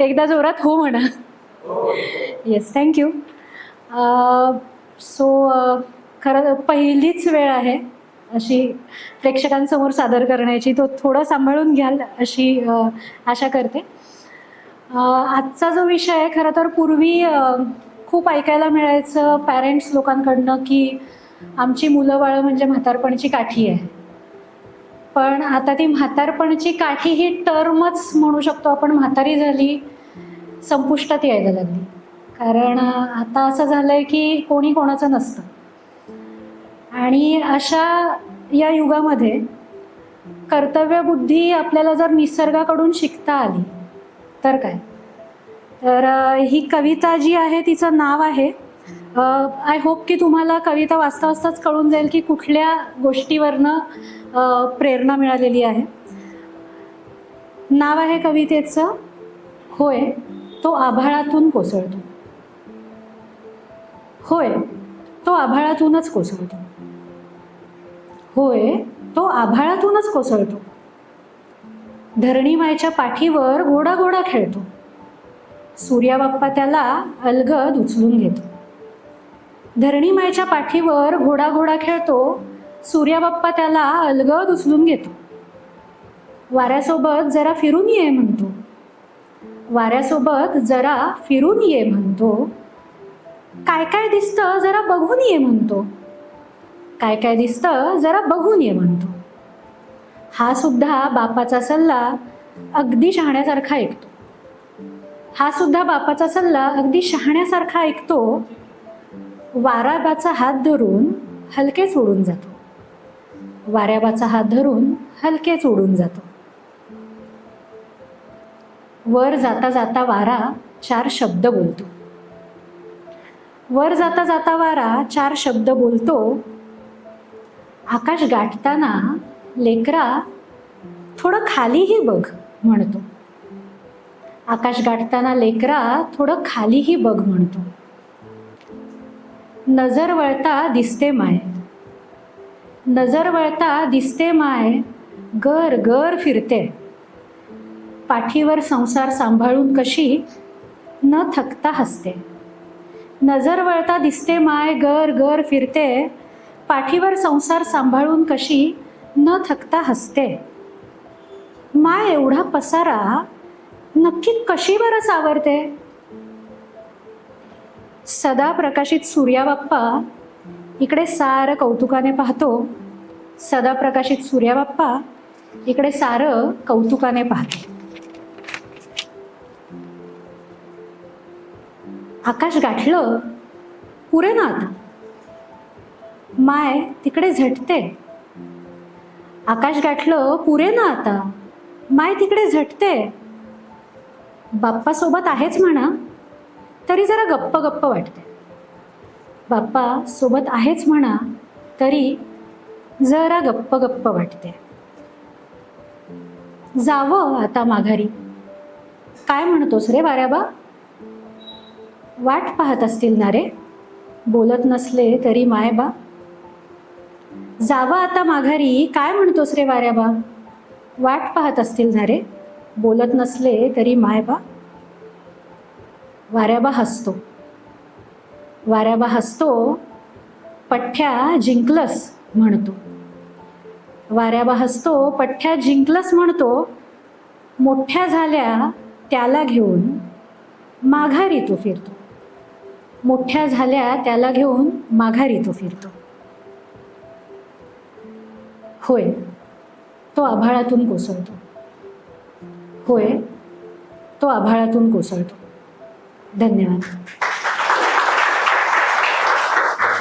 एकदा जोरात हो म्हणा. येस थँक्यू सो खरं पहिलीच वेळ आहे अशी प्रेक्षकांसमोर सादर करण्याची. तो थोडं सांभाळून घ्याल अशी uh, आशा करते. Uh, आजचा जो विषय आहे खरं तर पूर्वी uh, खूप ऐकायला मिळायचं पॅरेंट्स लोकांकडनं की आमची मुलं बाळं म्हणजे म्हातारपणची काठी आहे. पण आता ती म्हातारपणची काठी ही टर्मच म्हणू शकतो आपण. म्हातारी झाली संपुष्टात यायला लागली. कारण आता असं झालंय की कोणी कोणाचं नसतं. आणि अशा या युगामध्ये कर्तव्यबुद्धी आपल्याला जर निसर्गाकडून शिकता आली तर काय? तर ही कविता जी आहे तिचं नाव आहे आय होप की तुम्हाला कविता वाचता वाचताच कळून जाईल की कुठल्या गोष्टीवरनं प्रेरणा मिळालेली आहे. नाव आहे कवितेचं. होय तो आभाळातून कोसळतो. होय तो आभाळातूनच कोसळतो. होय तो आभाळातूनच कोसळतो. धरणीमायच्या पाठीवर घोडा घोडा खेळतो. सूर्याबाप्पा त्याला अलगद उचलून घेतो. धरणीमायच्या पाठीवर घोडा घोडा खेळतो सूर्याबाप्पा त्याला अलगद उचलून घेतो. वाऱ्यासोबत जरा फिरून ये म्हणतो. वाऱ्यासोबत जरा फिरून ये म्हणतो. काय काय दिसतं जरा बघून ये म्हणतो. काय काय दिसतं जरा बघून ये म्हणतो. हा सुद्धा बापाचा सल्ला अगदी शहाण्यासारखा ऐकतो. हा सुद्धा बापाचा सल्ला अगदी शहाण्यासारखा ऐकतो. वाराबाचा हात धरून हलकेच उडून जातो. वाऱ्याबाचा हात धरून हलकेच उडून जातो. वर जाता जाता वारा चार शब्द बोलतो. वर जाता जाता वारा चार शब्द बोलतो. आकाश गाठताना लेकरा थोडं खालीही बघ म्हणतो. आकाश गाठताना लेकरा थोडं खालीही बघ म्हणतो. नजर वळता दिसते माय. नजर वळता दिसते माय गर घर फिरते. पाठीवर संसार सांभाळून कशी न थकता हसते. नजर वळता दिसते माय गर घर फिरते. पाठीवर संसार सांभाळून कशी न थकता हसते. माय एवढा पसारा नक्की कशी बरं सावरते? सदा प्रकाशित सूर्याबाप्पा इकडे सारं कौतुकाने पाहतो. सदा प्रकाशित सूर्याबाप्पा इकडे सारं कौतुकाने पाहतो. आकाश गाठलं. पुरे ना आता माय तिकडे झटते. आकाश गाठलं पुरे ना आता. माय तिकडे झटते. बाप्पासोबत आहेच म्हणा. तरी जरा गप्प गप्प वाटते. बाप्पा सोबत आहेच म्हणा तरी जरा गप्प गप्प वाटते. जावं आता माघारी. काय म्हणतोस रे वाऱ्याबा वाट पाहत असतील ना रे? बोलत नसले तरी मायबा. जावं आता माघारी काय म्हणतोस रे वाऱ्याबा वाट पाहत असतील ना रे? बोलत नसले तरी मायबा. वाऱ्याबा हसतो. वाऱ्याबा हसतो पठ्ठ्या जिंकलस म्हणतो. वाऱ्याबा हसतो पठ्ठ्या जिंकलस म्हणतो मोठ्या झाल्या त्याला घेऊन माघारी तो फिरतो. मोठ्या झाल्या त्याला घेऊन माघारी तो फिरतो. होय तो आभाळातून कोसळतो. होय तो आभाळातून कोसळतो. धन्यवाद.